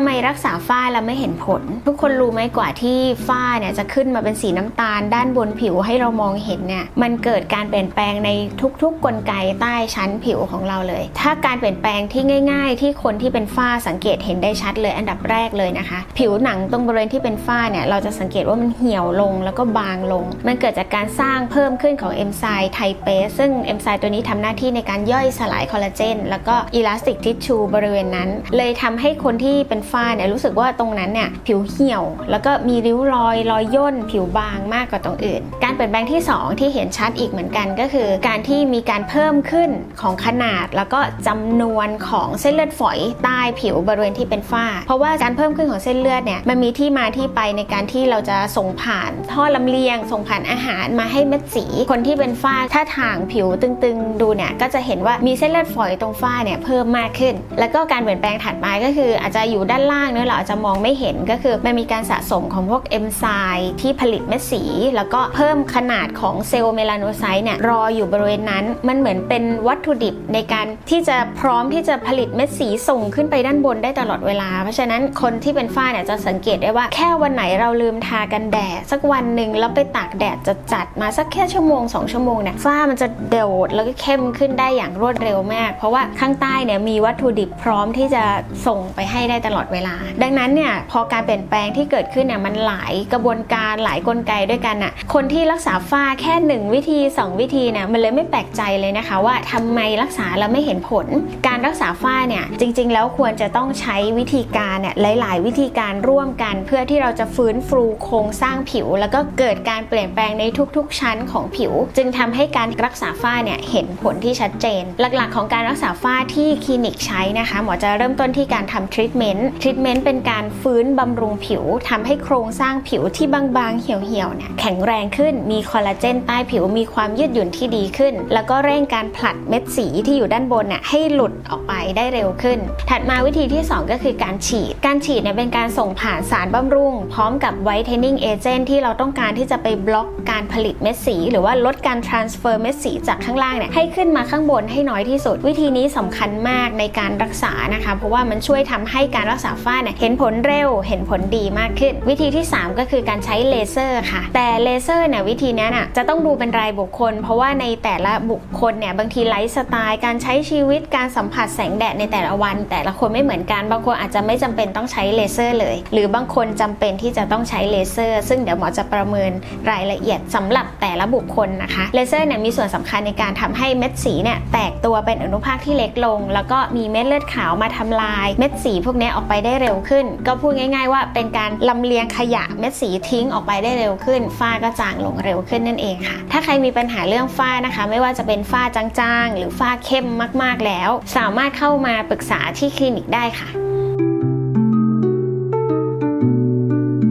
ทำไมรักษาฝ้าแล้วไม่เห็นผล ทุกคนรู้ไหมกว่าที่ฝ้าเนี่ยจะขึ้นมาเป็นสีน้ำตาล ด้านบนผิวให้เรามองเห็นเนี่ยมันเกิดการเปลี่ยนแปลงในทุกๆกลไกใต้ชั้นผิวของเราเลย ถ้าการเปลี่ยนแปลงที่ง่าย ๆ ที่คนที่เป็นฝ้าสังเกตเห็นได้ชัดเลยอันดับแรกเลยนะคะ ผิวหนังตรงบริเวณที่เป็นฝ้าเนี่ยเราจะสังเกตว่ามันเหี่ยวลงแล้วก็บางลง มันเกิดจากการสร้างเพิ่มขึ้นของเอนไซม์ไทเปสซึ่งเอนไซม์ตัวนี้ทำหน้าที่ในการย่อยสลายคอลลาเจนแล้วก็อิลาสติกทิชชูบริเวณนั้น เลยทำให้คนที่เป็นฝ้าเนี่ยรู้สึกว่าตรงนั้นเนี่ยผิวเหี่ยว แล้วก็มีริ้วรอยรอยย่น ผิวบางมากกว่าตรงอื่น การเปลี่ยนแปลงที่ 2 ที่เห็นชัดอีกเหมือนกันก็คือ การที่มีการเพิ่มขึ้นของขนาด แล้วก็จำนวนของเส้นเลือดฝอยใต้ผิวบริเวณที่เป็นฝ้า เพราะว่าการเพิ่มขึ้นของเส้นเลือดเนี่ยมันมีที่มาที่ไปในการที่เราจะส่งผ่านท่อลำเลียง ส่งผ่านอาหารมาให้เม็ดสี คนที่เป็นฝ้าถ้าทางผิวตึงๆ ดูเนี่ยก็จะเห็นว่ามีเส้นเลือดฝอยตรงฝ้าเนี่ยเพิ่มมากขึ้น แล้วก็การเปลี่ยนแปลงถัดมาก็คืออาจจะอยู่ด้านานล่างเนอะเราอาจจะมองไม่เห็นก็คือมันมีการสะสมของพวกเอนไซม์ที่ผลิตเม็ดสี แล้วก็เพิ่มขนาดของเซลล์เมลาโนไซต์เนี่ยรออยู่บริเวณนั้น มันเหมือนเป็นวัตถุดิบในการที่จะพร้อมที่จะผลิตเม็ดสีส่งขึ้นไปด้านบนได้ตลอดเวลา เพราะฉะนั้นคนที่เป็นฝ้าเนี่ยจะสังเกตได้ว่าแค่วันไหนเราลืมทากันแดดสักวันหนึ่งแล้วไปตากแดดจะจัดมาสักแค่ชั่วโมง 2 ชั่วโมงเนี่ยฝ้ามันจะโดดแล้วก็เข้มขึ้นได้อย่างรวดเร็วมาก เพราะว่าข้างใต้เนี่ยมีวัตถุดิบพร้อมที่จะส่งไปให้ได้ตลอดเวลา ดังนั้นเนี่ยพอการเปลี่ยนแปลงที่เกิดขึ้นเนี่ยมันหลายกระบวนการหลายกลไกด้วยกันอะคนที่รักษาฝ้าแค่ 1 วิธี 2 วิธีเนี่ยมันเลยไม่แปลกใจเลยนะคะ ว่าทำไมรักษาแล้วไม่เห็นผล การรักษาฝ้าเนี่ยจริง ๆ แล้วควรจะต้องใช้วิธีการเนี่ยหลาย ๆ วิธีการร่วมกัน เพื่อที่เราจะฟื้นฟูโครงสร้างผิว แล้วก็เกิดการเปลี่ยนแปลงในทุก ๆ ชั้นของผิว จึงทำให้การรักษาฝ้าเนี่ยเห็นผลที่ชัดเจน หลัก ๆ ของการรักษาฝ้าที่คลินิกใช้นะคะ หมอจะเริ่มต้นที่การทำทรีทเมนต์ทรีทเมนต์เป็นการฟื้นบำรุงผิวทำให้โครงสร้างผิวที่บางๆ เหี่ยวๆเนี่ยแข็งแรงขึ้น มีคอลลาเจนใต้ผิวมีความยืดหยุ่นที่ดีขึ้น แล้วก็เร่งการผลัดเม็ดสีที่อยู่ด้านบนน่ะให้หลุดออกไปได้เร็วขึ้น ถัดมาวิธีที่ 2 ก็คือการฉีด การฉีดเนี่ยเป็นการส่งผ่านสารบำรุง พร้อมกับไวท์เทนนิ่งเอเจนที่เราต้องการที่จะไปบล็อกการผลิตเม็ดสี หรือว่าลดการ transfer เม็ดสีจากข้างล่างเนี่ยให้ขึ้นมาข้างบนให้น้อยที่สุด วิธีนี้สำคัญมากในการรักษานะคะ เพราะว่ามันช่วยทำให้การรักษาฝ้าเนี่ยเห็นผลเร็ว เห็นผลดีมากขึ้น วิธีที่ 3 ก็คือการใช้เลเซอร์ค่ะ แต่เลเซอร์เนี่ยวิธีนี้น่ะจะต้องดูเป็นรายบุคคล เพราะว่าในแต่ละบุคคลเนี่ยบางทีไลฟ์สไตล์การใช้ชีวิตการสัมผัสแสงแดดในแต่ละวัน แต่ละคนไม่เหมือนกันบางคนอาจจะไม่จำเป็นต้องใช้เลเซอร์เลย หรือบางคนจำเป็นที่จะต้องใช้เลเซอร์ ซึ่งเดี๋ยวหมอจะประเมินรายละเอียดสำหรับแต่ละบุคคลนะคะเลเซอร์เนี่ยมีส่วนสำคัญในการทำให้เม็ดสีเนี่ยแตกตัวเป็นอนุภาคที่เล็กลง แล้วก็มีเม็ดเลือดขาวมาทำลายเม็ดสีพวกนี้ออกไปได้เร็วขึ้น ก็พูดง่าย ๆ ว่าเป็นการลำเลียงขยะเม็ดสีทิ้งออกไปได้เร็วขึ้น ฝ้าก็จางลงเร็วขึ้นนั่นเองค่ะ ถ้าใครมีปัญหาเรื่องฝ้านะคะ ไม่ว่าจะเป็นฝ้าจางๆ หรือฝ้าเข้มมากๆแล้ว สามารถเข้ามาปรึกษาที่คลินิกได้ค่ะ